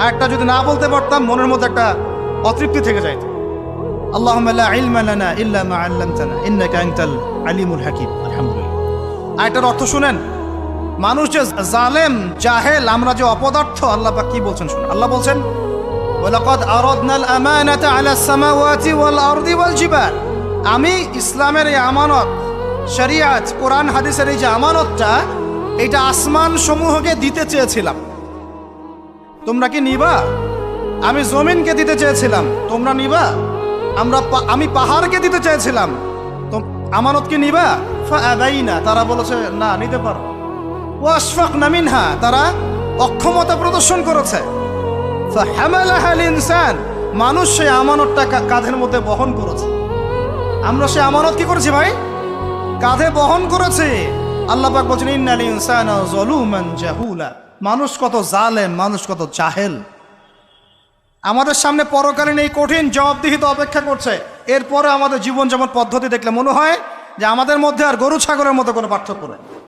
একটা যদি না বলতে পারতাম, মনের মধ্যে একটা অতৃপ্তি থেকে যাইত। আল্লাহ আলিমুল হাকিম। আলহামদুলিল্লাহ। অর্থ শুনেন, মানুষ যে জালেম, জাহেল, আমরা যে অপদার্থ, আল্লাহ কি বলছেন আল্লাহ বলছেন ওয়াল ওয়াল আমি ইসলামের এই আমানত, শরিয়াত, কোরআন, হাদিসের এই যে আমানতটা, এটা আসমান সমূহকে দিতে চেয়েছিলাম। তোমরা কি নিবা? আমি জমিনকে দিতে চেয়েছিলাম। তোমরা নিবা? আমরা আমি পাহাড়কে দিতে চেয়েছিলাম। আমানত কি নিবা? আদাই না তারা বলেছে, না, নিতে পারো। ও আশফাক নামিনহা তারা অক্ষমতা প্রদর্শন করেছে। মানুষ সে আমানতটা কাঁধের মধ্যে বহন করেছে। আমরা সে আমানত কি করেছি ভাই? কাঁধে বহন করেছি। আল্লাহ পাক বলছেন, ইন্নাল ইনসানা জলুমান জাহুলা। মানুষ কত জালেম, মানুষ কত জাহেল। আমাদের সামনে পরকালীন এই কঠিন জবাবদিহিত অপেক্ষা করছে। এরপরে আমাদের জীবনযাপন পদ্ধতি দেখলে মনে হয় যে আমাদের মধ্যে আর গরু, ছাগলের মতো কোনো পার্থক্য নেই।